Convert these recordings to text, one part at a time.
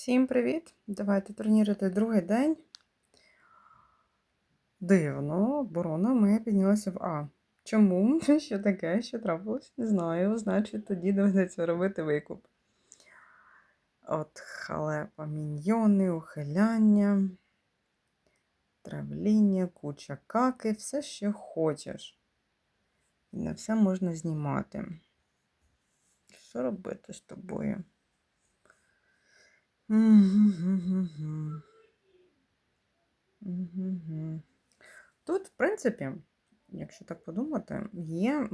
Всім привіт! Давайте турнірити другий день. Дивно, оборона моя піднялася в А. Чому? Що таке? Що трапилось? Не знаю. Значить, тоді доведеться робити викуп. От халепа, міньйони, ухиляння, травління, куча каки, все, що хочеш. І на все можна знімати. Що робити з тобою? Тут, в принципі, якщо так подумати, є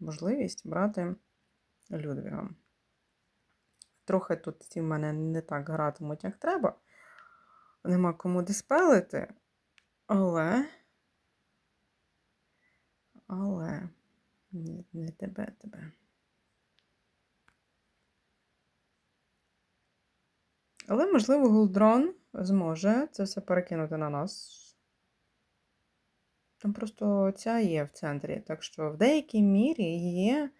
можливість брати Людвіга. Трохи тут ці в мене не так гратимуть, як треба. Нема кому диспелити, але. Але. Не тебе, тебе. Але, можливо, Голдрон зможе це все перекинути на нас. Там просто ця є в центрі. Так що в деякій мірі є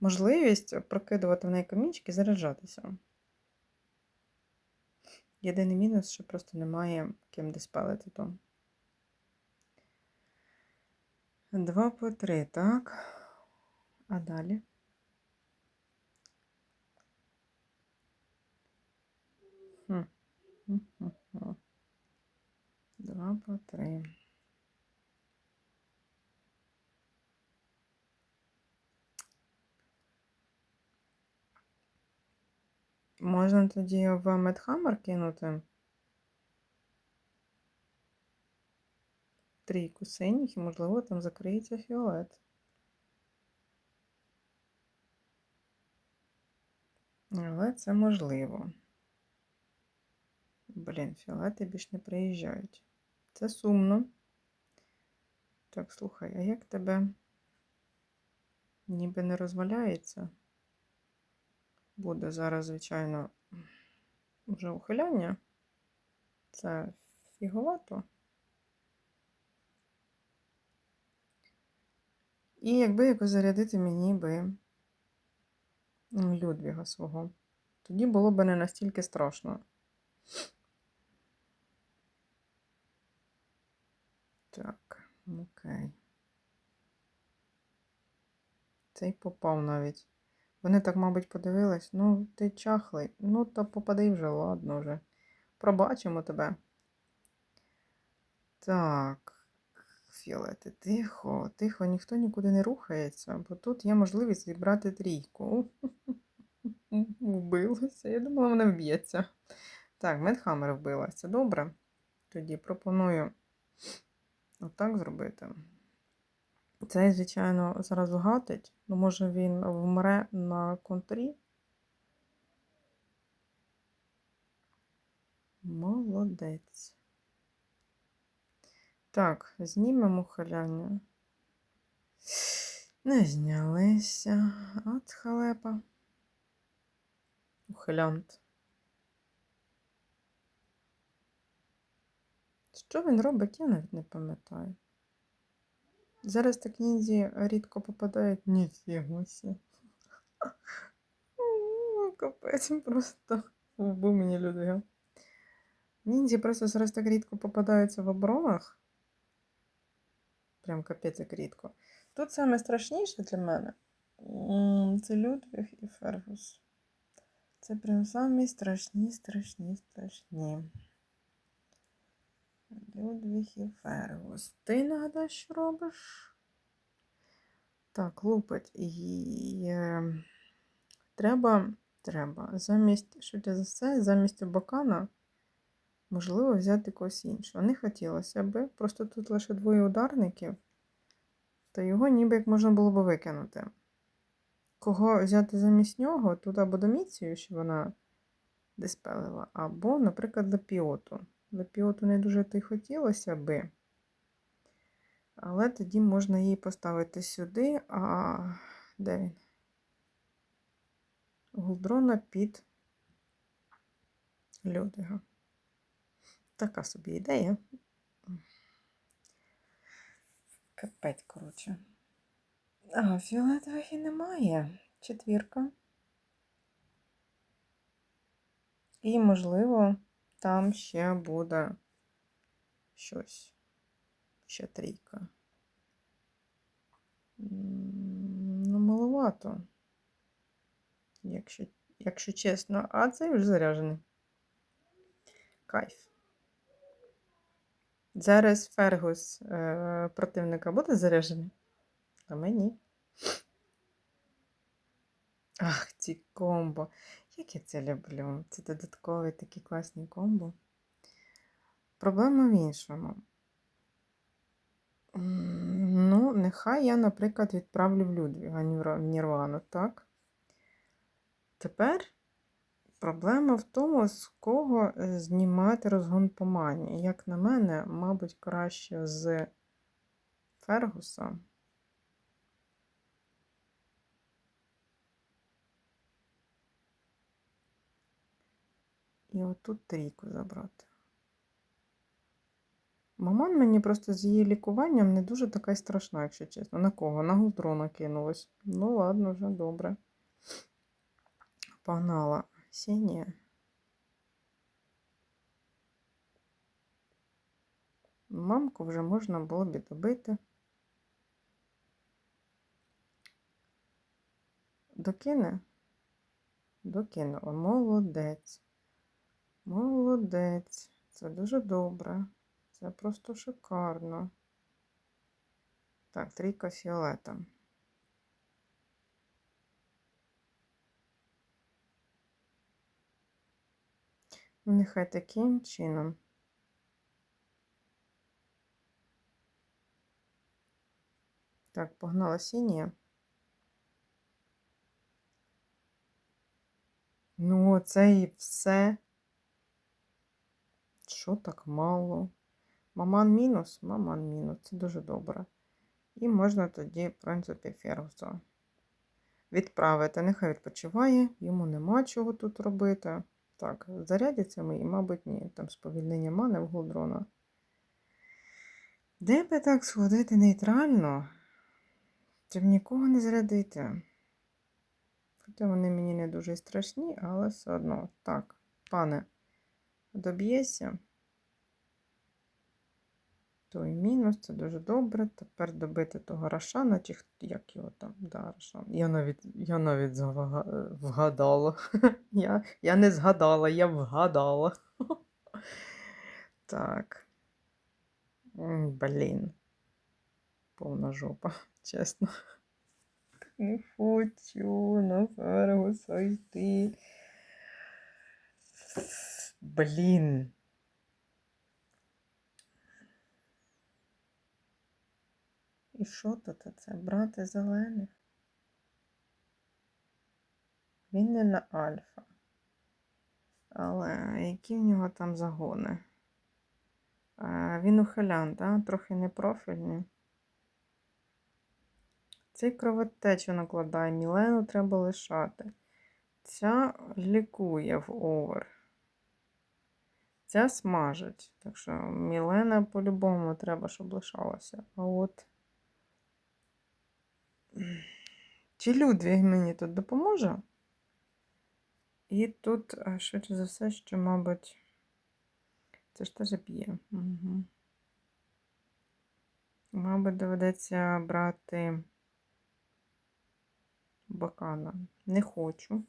можливість прокидувати в неї камінчики і заряджатися. Єдиний мінус, що просто немає ким диспелити то. Два по три, так. А далі? Два по три. Можна тоді в Медхаммер кинути. Трійку синіх і, можливо, там закриється фіолет. Але це можливо. Блін, фіолети більш не приїжджають. Це сумно. Так, слухай, а як тебе ніби не розваляється? Буде зараз, звичайно, вже ухиляння. Це фіговато. І якби якось зарядити мені би Людвіга свого, тоді було б не настільки страшно. Так, окей. Цей попав навіть. Вони так, мабуть, подивились. Ну, ти чахлий. Ну, то попади вже, ладно вже. Пробачимо тебе. Так, Фіолети, тихо, тихо, ніхто нікуди не рухається, бо тут є можливість зібрати трійку. Вбилася. Я думала, вона вб'ється. Так, Медхаммер вбилася. Добре. Тоді пропоную отак зробити. Цей, звичайно, зразу гатить, ну, може він вмре на контрі. Молодець. Так, знімемо халяння. Не знялися. От халепа. Ухилянт. Що він робить, я навіть не пам'ятаю. Зараз так ніндзі рідко попадають. Ніфігося. Капець, просто вбив мені людей. Ніндзі просто зараз так рідко попадаються в оборонах. Прям капець як рідко. Тут саме страшніше для мене це Людвіг і Фергус. Це прям самі страшні, страшні, страшні. Людвіг і Фергус. Ти нагадай, що робиш? Так, лупить. І е, треба, треба, замість, швидше за все, замість Бакана, можливо, взяти когось іншого. Не хотілося би, просто тут лише двоє ударників, то його ніби як можна було би викинути. Кого взяти замість нього, тут або доміцію, що вона диспелила, або, наприклад, лепіоту. Лепіоту не дуже то й хотілося би. Але тоді можна її поставити сюди, а де він? Гулдрона під Людига. Така собі ідея. Капець, коротше. А, фіолетових і немає. Четвірка. І, можливо, там ще буде щось. Ще трійка. Ну, маловато. Якщо, якщо чесно, а цей вже заряджений. Кайф. Зараз Фергус е, противника буде заряджений? А мені. Ах, ці комбо. Як я це люблю. Це додаткові такі класні комбо. Проблема в іншому. Ну, нехай я, наприклад, відправлю в Людвіга Нір- Нірвану, так? Тепер проблема в тому, з кого е, знімати розгон по мані. Як на мене, мабуть, краще з Фергуса. І отут трійку забрати. Маман мені просто з її лікуванням не дуже така й страшна, якщо чесно. На кого? На Гулдрона кинулась. Ну, ладно, вже добре. Погнала. Сінія. Мамку вже можна було б добити. Докине? Докинула. Молодець. Молодець. Це дуже добре. Це просто шикарно. Так, трійка фіолета. Нехай таким чином. Так, погнала синія. Ну, це і все. Що так мало? Маман мінус, маман мінус. Це дуже добре. І можна тоді, в принципі, Фергуса відправити. Нехай відпочиває, йому нема чого тут робити. Так, зарядяться ми, і, мабуть, ні. Там сповільнення мани в Голдрона. Де би так сходити нейтрально, щоб нікого не зарядити? Хоча вони мені не дуже страшні, але все одно. Так, пане, доб'єся. Той мінус, це дуже добре. Тепер добити того Рошана, чи як його там, да, Рошан. Я навіть, я навіть вгадала. я, я не згадала, я вгадала. так. Блін. Повна жопа, чесно. Не хочу на Фергуса йти. Блін. І що тут це? Брати зелених? Він не на альфа. Але які в нього там загони? А, він ухилян, да? трохи непрофільний. Цей кровотечу накладає, Мілену треба лишати. Ця лікує в овер. Ця смажить. Так що Мілена по-любому треба, щоб лишалася. А от. Чи Людвіг мені тут допоможе? І тут, швидше за все, що, мабуть, це ж теж б'є. Угу. Мабуть, доведеться брати бакана. Не хочу.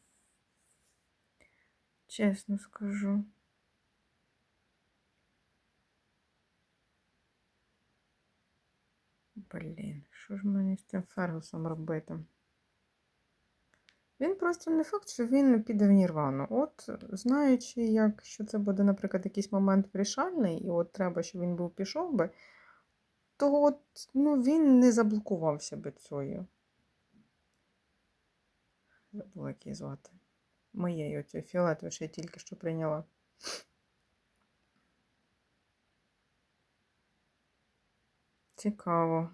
Чесно скажу. Блін, що ж мені з цим Фергусом робити? Він просто не факт, що він піде в Нірвану. От, знаючи, як, що це буде, наприклад, якийсь момент вирішальний, і от треба, щоб він був пішов би, то от, ну, він не заблокувався би цією. Забула, як її звати. Моєю оцю фіолетову, що я тільки що прийняла. Цікаво.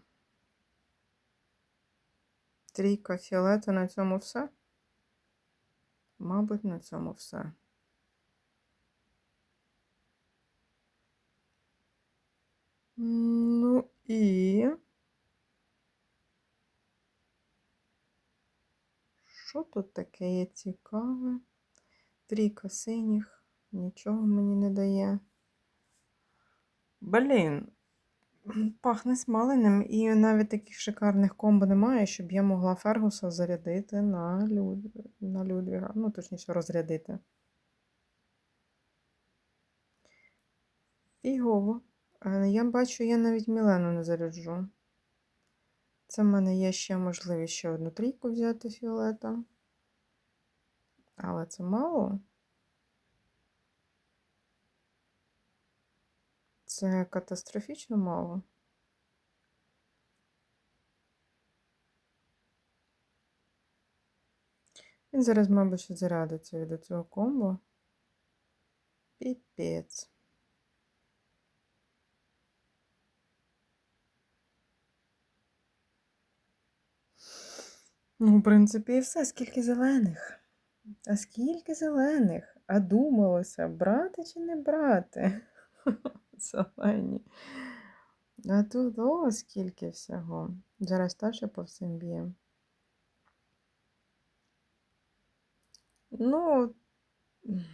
Трійка фіолета на цьому все? Мабуть, на цьому все. Ну і. Що тут таке є цікаве? Трійка синіх. Нічого мені не дає. Блін. Пахне смаленим, і навіть таких шикарних комбо немає, щоб я могла Фергуса зарядити на, Люд... на Людвіга. Ну, точніше, розрядити. Фігово. Е, Я бачу, я навіть Мілену не заряджу. Це в мене є ще можливість ще одну трійку взяти фіолета. Але це мало. Це катастрофічно мало. Він зараз, мабуть, ще зарядиться від цього комбо. Піпець. Ну, в принципі, і все. Скільки зелених? А скільки зелених? А думалося, брати чи не брати? Зелені. А тут о, скільки всього. Зараз теж по всім б'є. Ну,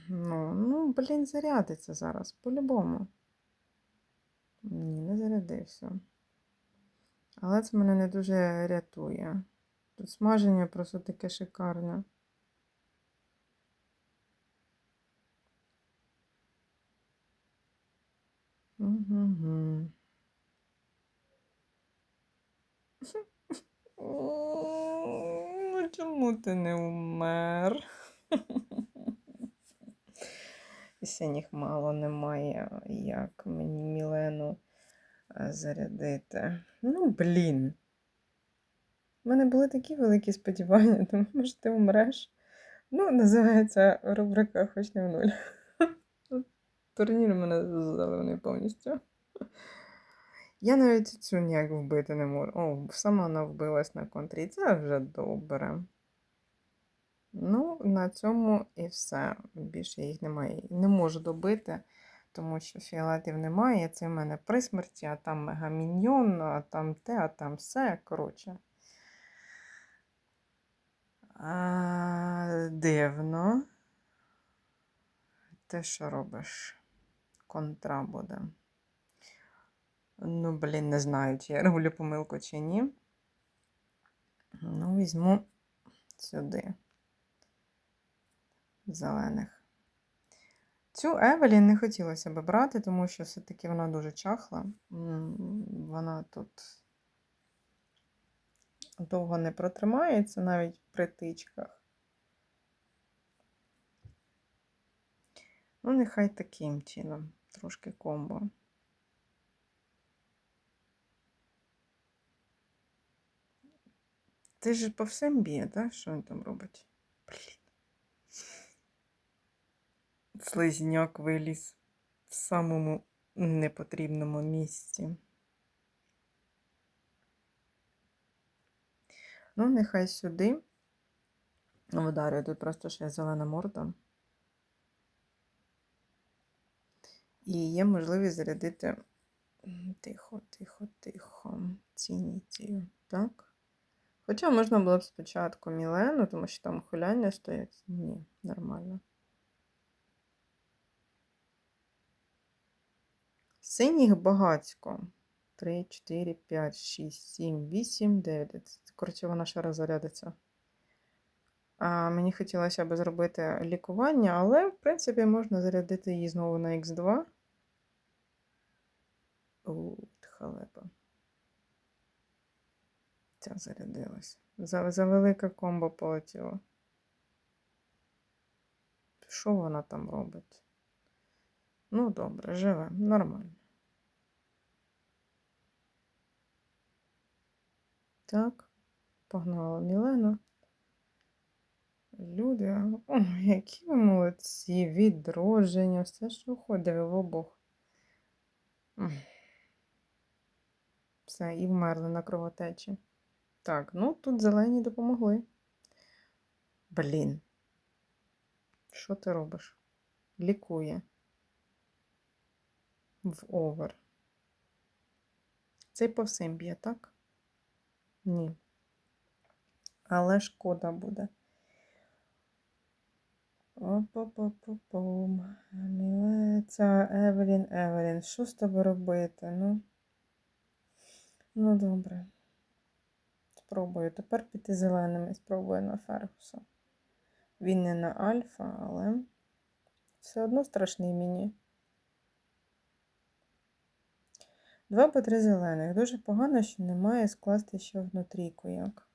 ну, ну, блін, зарядиться зараз, по-любому. Ні, не зарядився. Але це мене не дуже рятує. Тут смаження просто таке шикарне. Угу. Ну, чому ти не умер? Синіх мало немає, як мені Мілену е, зарядити. Ну, блін. У мене були такі великі сподівання, тому може ти умреш. Ну, називається рубрика Хоч не в нуль. Турнір мене заливаний повністю. Я навіть цю ніяк вбити не можу. О, сама вона вбилась на контрі. Це вже добре. Ну, на цьому і все. Більше їх немає. Не можу добити, тому що фіолетів немає. Це в мене при смерті, а там мегаміньйон, а там те, а там все. Коротше. А, дивно. Ти що робиш? Контра буде. Ну, блін, не знаю, чи я роблю помилку чи ні. Ну, візьму сюди. Зелених. Цю Евелін не хотілося б брати, тому що все-таки вона дуже чахла. Вона тут довго не протримається навіть при тичках. Ну, нехай таким чином, трошки комбо. Ти ж по всім б'є, так? Що він там робить? Блін. Слизняк виліз в самому непотрібному місці. Ну, нехай сюди. Вдарю тут просто ще зелена морда. І є можливість зарядити тихо, тихо, тихо. Цініцію. Так. Хоча можна було б спочатку Мілену, тому що там хуляння стоять. Ні, нормально. Синіх багацько. 3, 4, 5, 6, 7, 8, 9. Коротше, вона ще раз зарядиться. А Мені хотілося б зробити лікування, але, в принципі, можна зарядити її знову на Х2. От, халепа. Ця зарядилась. За, за велике комбо полетіло. Що вона там робить? Ну, добре, живе, нормально. Так, погнала Мілена. Люди, о, які ви молодці, відродження, все, що ходить в обох. Все, і вмерли на кровотечі. Так, ну тут зелені допомогли. Блін. Що ти робиш? Лікує. В овер. Цей по всім б'є, так? Ні. Але шкода буде. Опа-па-па-пум. Мілеця, Евелін, Евелін. Що з тобою робити? Ну, ну добре. Спробую. Тепер піти зеленими. Спробую на Фергуса. Він не на Альфа, але все одно страшний мені. Два по три зелених. Дуже погано, що немає скласти ще одну як.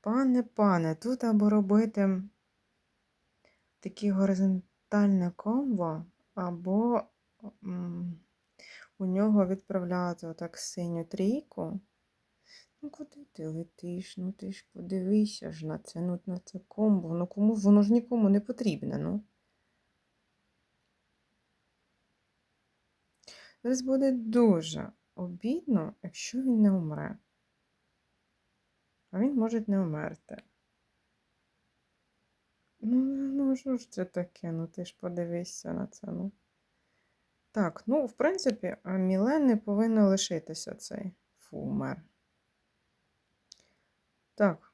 Пане, пане, тут або робити такі горизонтальне комбо, або у нього відправляти отак синю трійку. Ну, куди ти летиш? Ну ти ж подивися ж на це, ну на це комбо. Ну кому воно ж нікому не потрібне, ну. Зараз буде дуже обідно, якщо він не умре. А він може не вмерти. Ну, ну що ж це таке? Ну ти ж подивися на це. ну. Так, ну, в принципі, Мілен не повинно лишитися цей фумер. Так,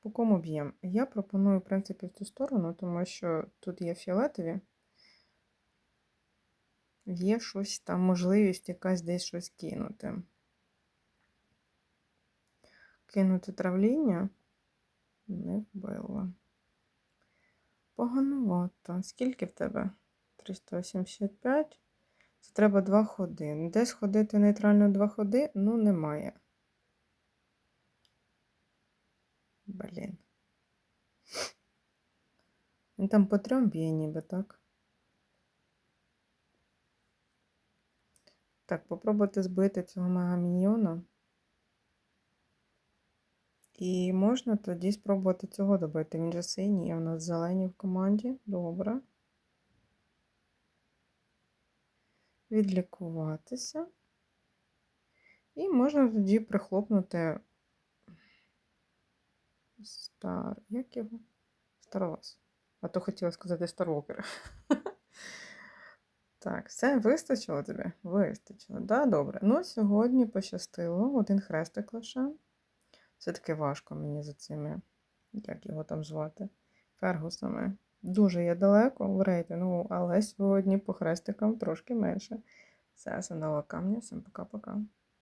по кому б'ємо? Я пропоную, в принципі, в цю сторону, тому що тут є фіолетові. Є щось там, можливість якась десь щось кинути. Кинути травління не вбило. Поганувато. Скільки в тебе? 385. Це треба два ходи. Десь ходити нейтрально два ходи, ну немає. Блін. Він там по трьом б'є ніби, так? Так, попробуйте збити цього мегаміньйона. І можна тоді спробувати цього добити. Він же синій, а в нас зелені в команді. Добре. Відлікуватися. І можна тоді прихлопнути стар. Як його? Старос. А то хотіла сказати Старвокер. Так, все, вистачило тобі? Вистачило. Да, добре. Ну, сьогодні пощастило. Один хрестик лише. Все-таки важко мені за цими, як його там звати, фергусами. Дуже є далеко в рейтингу, але сьогодні по хрестикам трошки менше. Все, я камня. Всім пока-пока.